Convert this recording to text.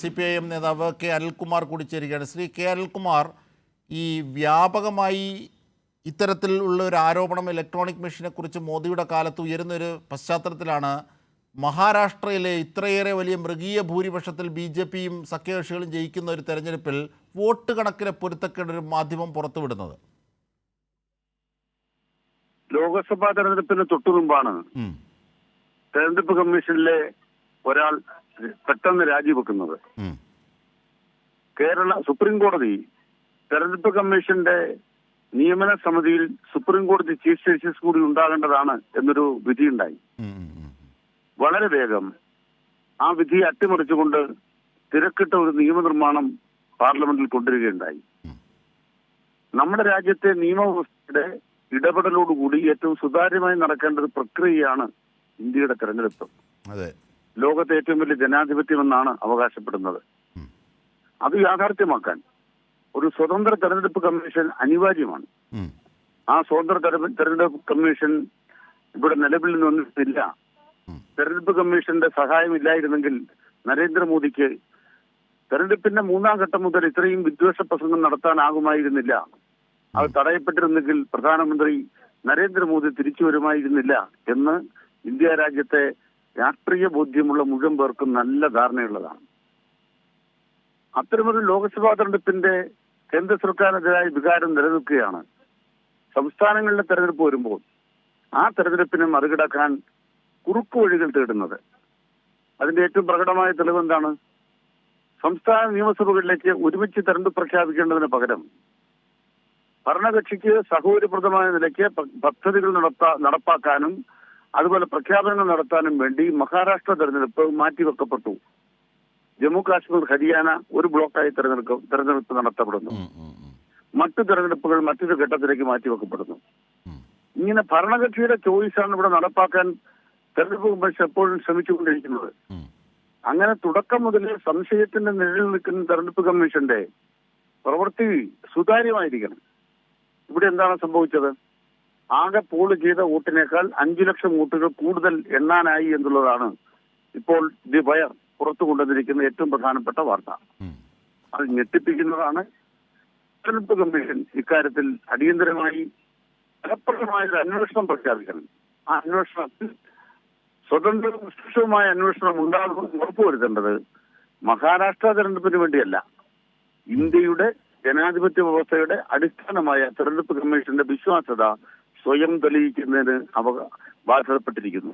C P I M നേതാവ് K Anilkumar കൂടി ചേരുകയാണ് ശ്രീ കെ അനിൽകുമാർ ഈ വ്യാപകമായി ഇത്തരത്തിലുള്ള ഒരു ആരോപണം ഇലക്ട്രോണിക് മെഷീനെ കുറിച്ച് മോദിയുടെ കാലത്ത് ഉയരുന്നൊരു പശ്ചാത്തലത്തിലാണ് മഹാരാഷ്ട്രയിലെ ഇത്രയേറെ വലിയ മൃഗീയ ഭൂരിപക്ഷത്തിൽ ബി ജെ പിയും സഖ്യകക്ഷികളും ജയിക്കുന്ന ഒരു തെരഞ്ഞെടുപ്പിൽ വോട്ട് കണക്കിലെ പൊരുത്തക്കേണ്ട ഒരു മാധ്യമം പുറത്തുവിടുന്നത് ലോക്സഭാ തെരഞ്ഞെടുപ്പിന് തൊട്ടു മുമ്പാണ്. തെരഞ്ഞെടുപ്പ് കമ്മീഷനിലെ ഒരാൾ പെട്ടെന്ന് രാജിവെക്കുന്നത്. കേരള സുപ്രീം കോടതി തെരഞ്ഞെടുപ്പ് കമ്മീഷന്റെ നിയമന സമിതിയിൽ സുപ്രീം കോടതി ചീഫ് ജസ്റ്റിസ് കൂടി ഉണ്ടാകേണ്ടതാണ് എന്നൊരു വിധിയുണ്ടായി. വളരെ വേഗം ആ വിധി അട്ടിമറിച്ചുകൊണ്ട് തിരക്കിട്ട ഒരു നിയമനിർമ്മാണം പാർലമെന്റിൽ കൊണ്ടുവരികയുണ്ടായി. നമ്മുടെ രാജ്യത്തെ നിയമവ്യവസ്ഥയുടെ ഇടപെടലോടുകൂടി ഏറ്റവും സുതാര്യമായി നടക്കേണ്ട ഒരു പ്രക്രിയയാണ് ഇന്ത്യയുടെ തെരഞ്ഞെടുപ്പ്. അതെ. ലോകത്തെ ഏറ്റവും വലിയ ജനാധിപത്യം എന്നാണ് അവകാശപ്പെടുന്നത്. അത് യാഥാർത്ഥ്യമാക്കാൻ ഒരു സ്വതന്ത്ര തെരഞ്ഞെടുപ്പ് കമ്മീഷൻ അനിവാര്യമാണ്. ആ സ്വതന്ത്ര തെര- തെരഞ്ഞെടുപ്പ് കമ്മീഷൻ ഇവിടെ നിലവിൽ നിന്നിട്ടില്ല വന്നിട്ടില്ല. തെരഞ്ഞെടുപ്പ് കമ്മീഷന്റെ സഹായം ഇല്ലായിരുന്നെങ്കിൽ നരേന്ദ്രമോദിക്ക് തെരഞ്ഞെടുപ്പിന്റെ മൂന്നാം ഘട്ടം മുതൽ ഇത്രയും വിദ്വേഷ പ്രസംഗം നടത്താനാകുമായിരുന്നില്ല. അത് തടയപ്പെട്ടിരുന്നെങ്കിൽ പ്രധാനമന്ത്രി നരേന്ദ്രമോദി തിരിച്ചു വരുമായിരുന്നില്ല എന്ന് ഇന്ത്യ രാജ്യത്തെ രാഷ്ട്രീയ ബോധ്യമുള്ള മുഴുവൻ പേർക്കും നല്ല ധാരണയുള്ളതാണ്. അത്തരമൊരു ലോക്സഭാ തെരഞ്ഞെടുപ്പിന്റെ കേന്ദ്ര സർക്കാരിനെതിരായ വികാരം നിലനിൽക്കുകയാണ്. സംസ്ഥാനങ്ങളിലെ തെരഞ്ഞെടുപ്പ് വരുമ്പോൾ ആ തെരഞ്ഞെടുപ്പിനെ മറികടക്കാൻ കുറുക്കു വഴികൾ തേടുന്നത്. അതിന്റെ ഏറ്റവും പ്രകടമായ തെളിവ് എന്താണ്? സംസ്ഥാന നിയമസഭകളിലേക്ക് ഒരുമിച്ച് തെരഞ്ഞെടുപ്പ് പ്രഖ്യാപിക്കേണ്ടതിന് പകരം ഭരണകക്ഷിക്ക് സഹോദരപ്രദമായ നിലയ്ക്ക് പദ്ധതികൾ നടപ്പാക്കാനും അതുപോലെ പ്രഖ്യാപനങ്ങൾ നടത്താനും വേണ്ടി മഹാരാഷ്ട്ര തെരഞ്ഞെടുപ്പ് മാറ്റിവെക്കപ്പെട്ടു. ജമ്മു കാശ്മീർ ഹരിയാന ഒരു ബ്ലോക്കായി തെരഞ്ഞെടുക്ക തെരഞ്ഞെടുപ്പ് നടത്തപ്പെടുന്നു. മറ്റു തെരഞ്ഞെടുപ്പുകൾ മറ്റൊരു ഘട്ടത്തിലേക്ക് മാറ്റിവെക്കപ്പെടുന്നു. ഇങ്ങനെ ഭരണകക്ഷിയുടെ ചോയ്സാണ് ഇവിടെ നടപ്പാക്കാൻ തെരഞ്ഞെടുപ്പ് കമ്മീഷൻ എപ്പോഴും ശ്രമിച്ചുകൊണ്ടിരിക്കുന്നത്. അങ്ങനെ തുടക്കം മുതൽ സംശയത്തിന്റെ നിഴലിൽ നിൽക്കുന്ന തെരഞ്ഞെടുപ്പ് കമ്മീഷന്റെ പ്രവൃത്തി സുതാര്യമായിരിക്കണം. ഇവിടെ എന്താണ് സംഭവിച്ചത്? ആകെ പോൾ ചെയ്ത വോട്ടിനേക്കാൾ അഞ്ചു ലക്ഷം വോട്ടുകൾ കൂടുതൽ എണ്ണാനായി എന്നുള്ളതാണ് ഇപ്പോൾ ദി വയർ പുറത്തു കൊണ്ടുവന്നിരിക്കുന്ന ഏറ്റവും പ്രധാനപ്പെട്ട വാർത്ത. അത് ഞെട്ടിപ്പിക്കുന്നതാണ്. തെരഞ്ഞെടുപ്പ് കമ്മീഷൻ ഇക്കാര്യത്തിൽ അടിയന്തരമായി ഫലപ്രദമായ ഒരു അന്വേഷണം പ്രഖ്യാപിക്കണം. ആ അന്വേഷണത്തിൽ സ്വതന്ത്രവും നിഷ്പക്ഷവുമായ അന്വേഷണം ഉണ്ടാകുമെന്ന് ഉറപ്പുവരുത്തേണ്ടത് മഹാരാഷ്ട്ര തെരഞ്ഞെടുപ്പിന് വേണ്ടിയല്ല. ഇന്ത്യയുടെ ജനാധിപത്യ വ്യവസ്ഥയുടെ അടിസ്ഥാനമായ തെരഞ്ഞെടുപ്പ് കമ്മീഷന്റെ വിശ്വാസ്യത സ്വയം തെളിയിക്കുന്നതിന് അവ ബാധ്യതപ്പെട്ടിരിക്കുന്നു.